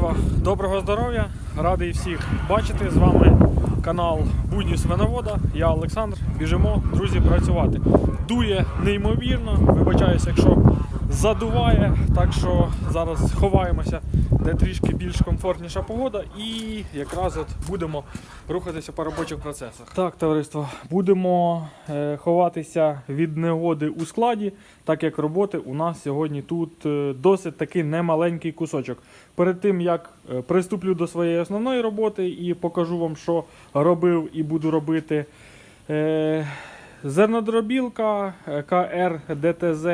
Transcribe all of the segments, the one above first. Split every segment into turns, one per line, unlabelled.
Товариство, доброго здоров'я! Радий всіх бачити. З вами канал Будні Свиновода. Я Олександр. Біжимо, друзі, працювати. Дує неймовірно. Вибачаюся, якщо задуває. Так що зараз ховаємося, де трішки більш комфортніша погода, і якраз от будемо рухатися по робочих процесах. Так, товариство, будемо е, ховатися від негоди у складі, так як роботи у нас сьогодні тут е, досить таки немаленький кусочок. Перед тим як е, приступлю до своєї основної роботи і покажу вам, що робив і буду робити. Зернодробілка е, КР ДТЗ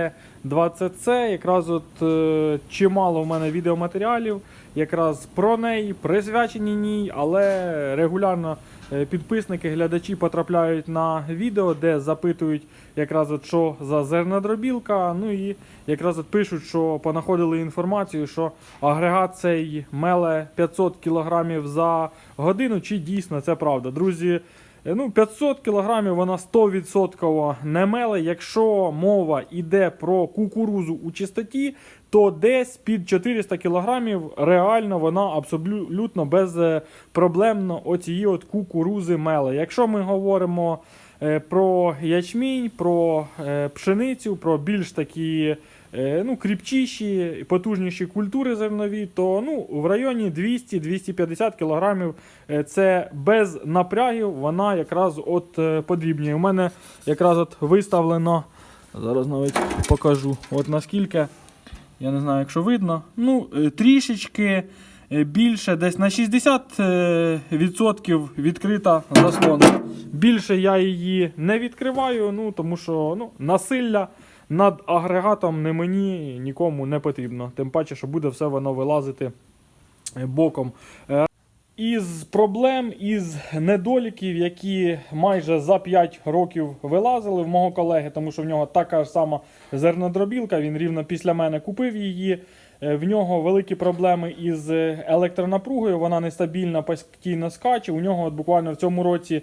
20C. Якраз от е, чимало в мене відеоматеріалів якраз про неї, присвячені ній, але регулярно е, підписники, глядачі потрапляють на відео, де запитують якраз от що за зернодробілка. Ну і якраз от пишуть, що понаходили інформацію, що агрегат цей меле 500 кг за годину. Чи дійсно це правда? Друзі. Е, Ну, 500 кг вона 100% не меле. Якщо мова йде про кукурузу у чистоті, то десь під 400 кг реально вона абсолютно безпроблемно оцієї от кукурузи меле. Якщо ми говоримо е, про ячмінь, про е, пшеницю, про більш такі е, ну, кріпчіші, потужніші культури зернові, то ну, в районі 200-250 кг е, це без напрягів, вона якраз от е, подрібнює. У мене якраз от виставлено, зараз навіть покажу, от наскільки, я не знаю, якщо видно, ну, е, трішечки е, більше, десь на 60% відкрита заслонка. Більше я її не відкриваю, ну, тому що ну, насилля над агрегатом не мені нікому не потрібно. Тим паче, що буде все воно вилазити е, боком. Е, Із проблем, із недоліків, які майже за 5 років вилазили в мого колеги, тому що в нього така ж сама зернодробілка, він рівно після мене купив її. Е, В нього великі проблеми із електронапругою, вона нестабільна, постійно скаче. У нього от буквально в цьому році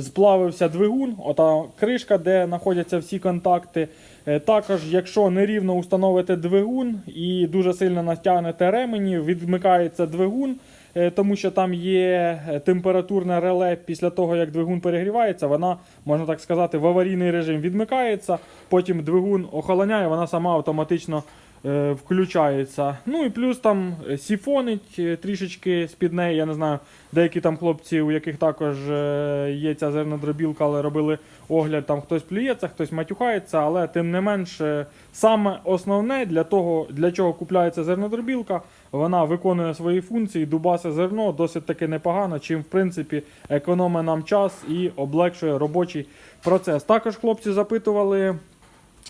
сплавився двигун, ота кришка, де знаходяться всі контакти. Е, Також, якщо нерівно установите двигун і дуже сильно натягнете ремені, відмикається двигун, е, тому що там є е, температурне реле після того, як двигун перегрівається, вона, можна так сказати, в аварійний режим відмикається, потім двигун охолоняє, вона сама автоматично е, включається. Ну і плюс там е, сіфонить е, трішечки з-під неї. Я не знаю, деякі там хлопці, у яких також е, є ця зернодробілка, але робили огляд, там хтось плюється, хтось матюхається, але тим не менш, е, саме основне для того, для чого купляється зернодробілка, вона виконує свої функції, дубасе зерно досить таки непогано, чим в принципі економить нам час і облегшує робочий процес. Також хлопці запитували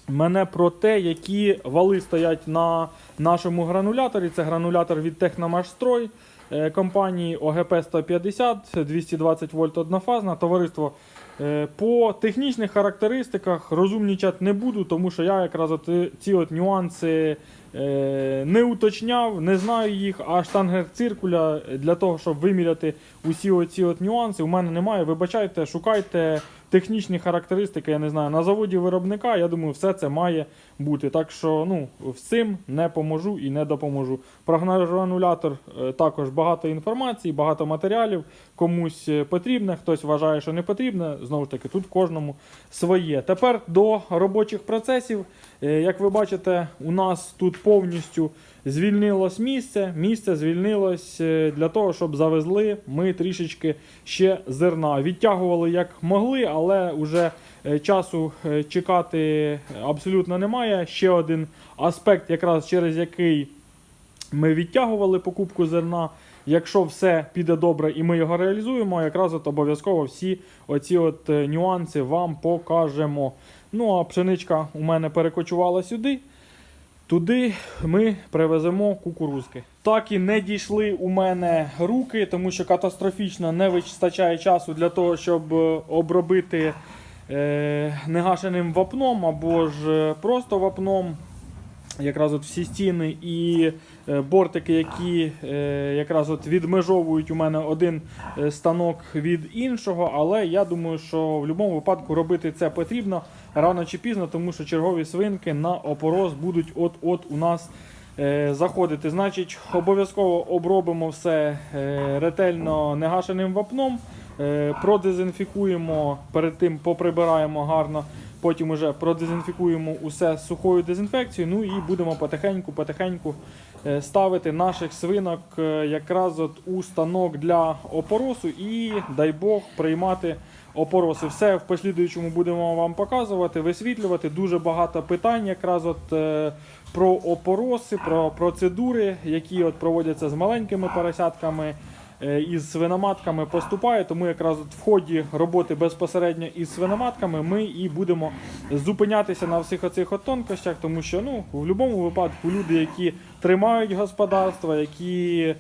мене про те, які вали стоять на нашому грануляторі. Це гранулятор від Техномашстрой е, компанії ОГП 150, 220 вольт однофазна. Товариство е, по технічних характеристиках розумнічати не буду, тому що я якраз от е, ці от нюанси не уточняв, не знаю їх, а штангер циркуля для того, щоб виміряти усі оці от нюанси, у мене немає. Вибачайте, шукайте технічні характеристики, я не знаю, на заводі виробника, я думаю, все це має бути. Так що ну, цим не поможу і не допоможу. Про гранулятор е, також багато інформації, багато матеріалів. Комусь е, потрібне, хтось вважає, що не потрібне. Знову ж таки, тут кожному своє. Тепер до робочих процесів. Е, Як ви бачите, у нас тут повністю звільнилось місце. Місце звільнилось е, для того, щоб завезли ми трішечки ще зерна. Відтягували як могли, але вже е, часу чекати абсолютно немає. Ще один аспект, якраз через який ми відтягували покупку зерна. Якщо все піде добре і ми його реалізуємо, якраз от обов'язково всі оці от е, нюанси вам покажемо. Ну а пшеничка у мене перекочувала сюди. Туди ми привеземо кукурузки. Так і не дійшли у мене руки, тому що катастрофічно не вистачає часу для того, щоб е, обробити е, негашеним вапном або ж е, просто вапном. Якраз от всі стіни і е, бортики, які е, якраз от відмежовують у мене один е, станок від іншого. Але я думаю, що в будь-якому випадку робити це потрібно рано чи пізно, тому що чергові свинки на опороз будуть от-от у нас заходити. Значить, обов'язково обробимо все ретельно негашеним вапном, продезінфікуємо, перед тим поприбираємо гарно. Потім уже продезінфікуємо усе сухою дезінфекцією. Ну і будемо потихеньку-потихеньку е, ставити наших свинок е, якраз от у станок для опоросу і дай Бог приймати опороси. Все в послідуючому будемо вам показувати, висвітлювати. Дуже багато питань якраз от е, про опороси, про процедури, які от проводяться з маленькими поросятками. Е, Із свиноматками поступає, тому якраз от в ході роботи безпосередньо із свиноматками ми і будемо зупинятися на всіх оцих от тонкощах, тому що ну, в будь-якому випадку люди, які тримають господарства, які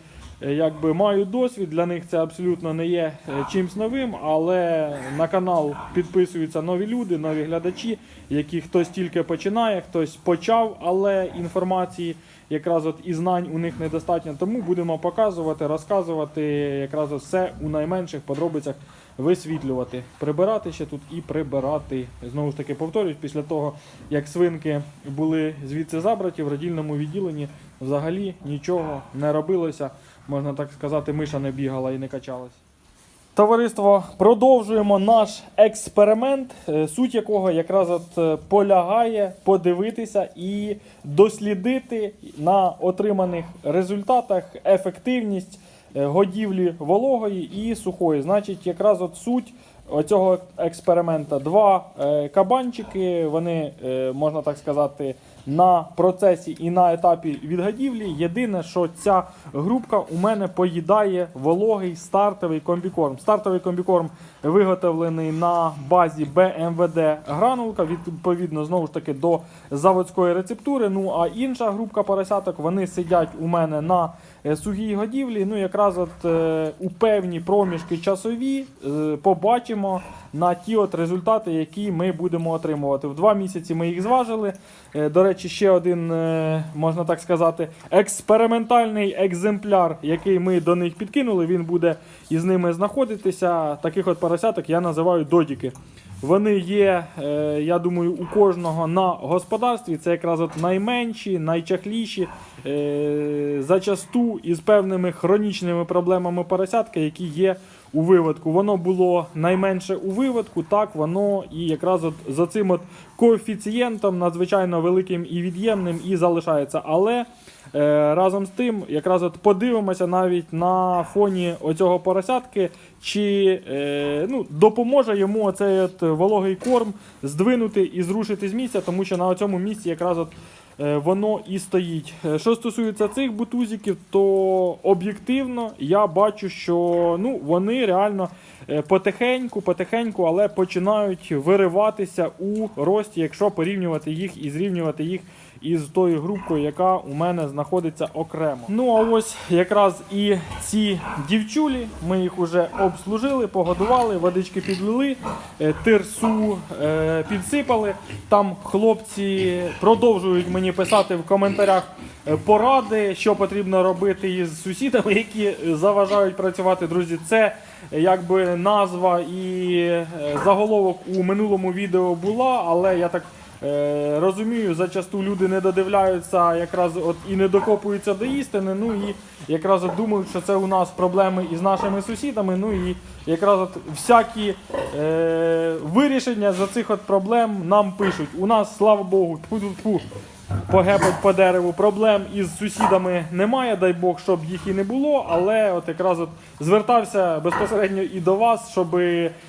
якби мають досвід, для них це абсолютно не є е, чимсь новим, але на канал підписуються нові люди, нові глядачі, які хтось тільки починає, хтось почав, але інформації якраз от і знань у них недостатньо. Тому будемо показувати, розказувати якраз от все у найменших подробицях висвітлювати, прибирати ще тут і прибирати. Знову ж таки повторюсь, після того як свинки були звідси забраті в родільному відділенні, взагалі нічого не робилося. Можна так сказати, миша не бігала і не качалась. Товариство, продовжуємо наш експеримент, е, суть якого якраз от е, полягає подивитися і дослідити на отриманих результатах ефективність годівлі вологої і сухої. Значить, якраз от суть оцього експеримента. Два е, кабанчики, вони, е, можна так сказати, на процесі і на етапі відгодівлі. Єдине, що ця групка у мене поїдає вологий стартовий комбікорм. Стартовий комбікорм виготовлений на базі БМВД гранулка, відповідно, знову ж таки, до заводської рецептури. Ну а інша групка поросяток вони сидять у мене на е, сухій годівлі. Ну, якраз от е, у певні проміжки часові е, побачимо на ті от результати, які ми будемо отримувати. В два місяці ми їх зважили. Е, До речі, ще один, е, можна так сказати, експериментальний екземпляр, який ми до них підкинули, він буде із ними знаходитися. Таких от поросяток я називаю додіки. Вони є, е, я думаю, у кожного на господарстві. Це якраз от найменші, найчахліші, зачасту із певними хронічними проблемами поросятки, які є у виводку. Воно було найменше у виводку, так воно і якраз от за цим от коефіцієнтом надзвичайно великим і від'ємним і залишається. Але е, разом з тим, якраз от подивимося навіть на фоні оцього поросятки, чи е, ну, допоможе йому оцей от вологий корм здвинути і зрушити з місця, тому що на цьому місці якраз от воно і стоїть. Е, Що стосується цих бутузиків, то об'єктивно я бачу, що ну, вони реально е, потихеньку, потихеньку, але починають вириватися у рості, якщо порівнювати їх і зрівнювати їх із тою групкою, яка у мене знаходиться окремо. Ну а ось якраз і ці дівчулі, ми їх вже обслужили, погодували, водички підлили, е, тирсу е, підсипали. Там хлопці продовжують мені писати в коментарях е, поради, що потрібно робити із сусідами, які заважають працювати. Друзі, це якби назва і заголовок у минулому відео була, але я так. Е, розумію, зачасту люди не додивляються якраз от і не докопуються до істини. Ну і якраз от думають, що це у нас проблеми із нашими сусідами. Ну і якраз от всякі е, вирішення за цих от проблем нам пишуть. У нас, слава Богу, тьфу-тьфу-тьфу, погепать по дереву. Проблем із сусідами немає, дай Бог, щоб їх і не було. Але от якраз от звертався безпосередньо і до вас, щоб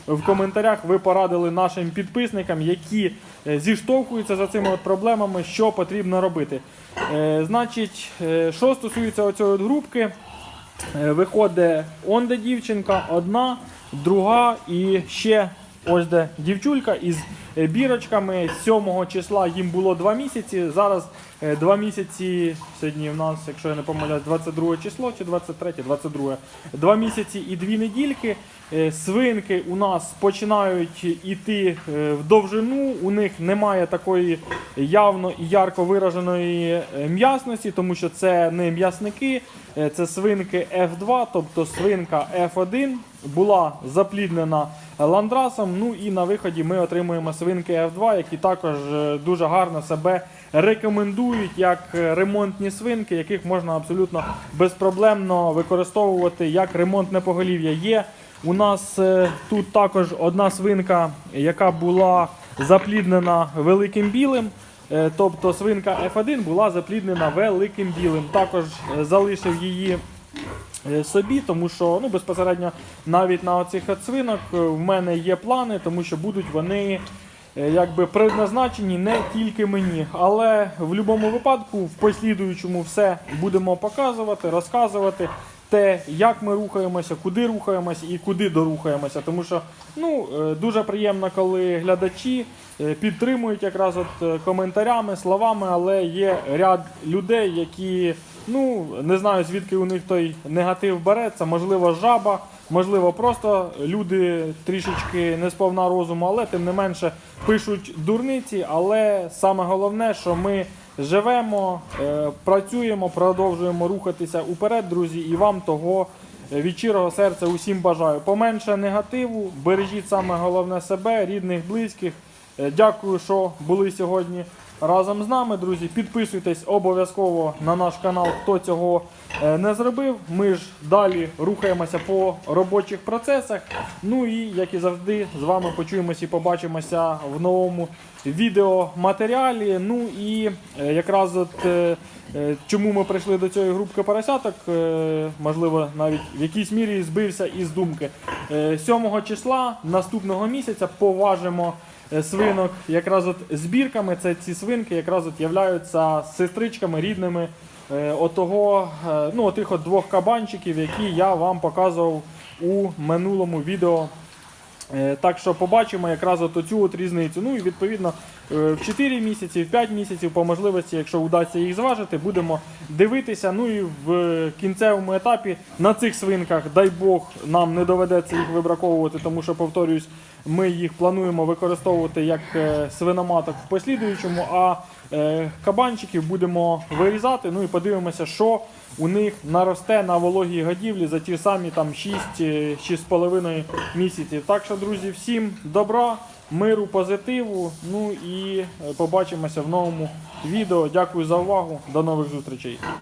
в коментарях ви порадили нашим підписникам, які е, зіштовхуються за цими от проблемами, що потрібно робити. Е, значить, е, що стосується оцієї групки, виходить онде дівчинка, одна, друга і ще ось де дівчулька із е, бірочками. 7 числа їм було 2 місяці. Зараз 2 місяці, сьогодні в нас, якщо я не помиляюсь, 22 число чи 23, 22. 2 місяці і 2 недільки. Е, Свинки у нас починають іти е, в довжину, у них немає такої явно і ярко вираженої е, м'ясності, тому що це не м'ясники, е, це свинки F2, тобто свинка F1 була запліднена ландрасом. Ну і на виході ми отримуємо свинки F2, які також е, дуже гарно себе рекомендують як е, ремонтні свинки, яких можна абсолютно безпроблемно використовувати як ремонтне поголів'я. Є у нас е, тут також одна свинка, яка була запліднена великим білим. Тобто свинка F1 була запліднена великим білим. Також залишив її собі, тому що ну, безпосередньо навіть на оцих от свинок е, в мене є плани, тому що будуть вони е, якби предназначені не тільки мені. Але в будь-якому випадку, в послідуючому все будемо показувати, розказувати. Те, як ми рухаємося, куди рухаємося і куди дорухаємося. Тому що ну, е, дуже приємно, коли глядачі е, підтримують якраз от е, коментарями, словами, але є ряд людей, які ну, не знаю, звідки у них той негатив береться, можливо, жаба, можливо, просто люди трішечки не сповна розуму, але тим не менше пишуть дурниці. Але саме головне, що ми живемо, е, працюємо, продовжуємо рухатися уперед, друзі, і вам того е, від щирого серця усім бажаю. Поменше негативу, бережіть саме головне себе, рідних, близьких. Е, Дякую, що були сьогодні разом з нами, друзі. Підписуйтесь обов'язково на наш канал, хто цього е, не зробив. Ми ж далі рухаємося по робочих процесах. Ну і як і завжди, з вами почуємося і побачимося в новому відеоматеріалі. Ну і е, якраз от. е, Чому ми прийшли до цієї групки поросяток? Можливо, навіть в якійсь мірі збився із думки. Е, 7 числа наступного місяця поважимо свинок якраз от збірками. Це ці свинки якраз от являються сестричками рідними е, отого, е, ну, отих от двох кабанчиків, які я вам показував у минулому відео. Е, Так що побачимо якраз от оцю от різницю. Ну і відповідно е, в 4 місяці, в 5 місяців, по можливості, якщо вдасться їх зважити, будемо дивитися. Ну і в кінцевому етапі на цих свинках, дай Бог, нам не доведеться їх вибраковувати, тому що, повторюсь, ми їх плануємо використовувати як е, свиноматок в послідуючому, а е, кабанчиків будемо вирізати. Ну і подивимося, що у них наросте на вологій годівлі за ті самі там 6 е, 6,5 місяців. Так що, друзі, всім добра, миру, позитиву. Ну і е, побачимося в новому відео. Дякую за увагу. До нових зустрічей.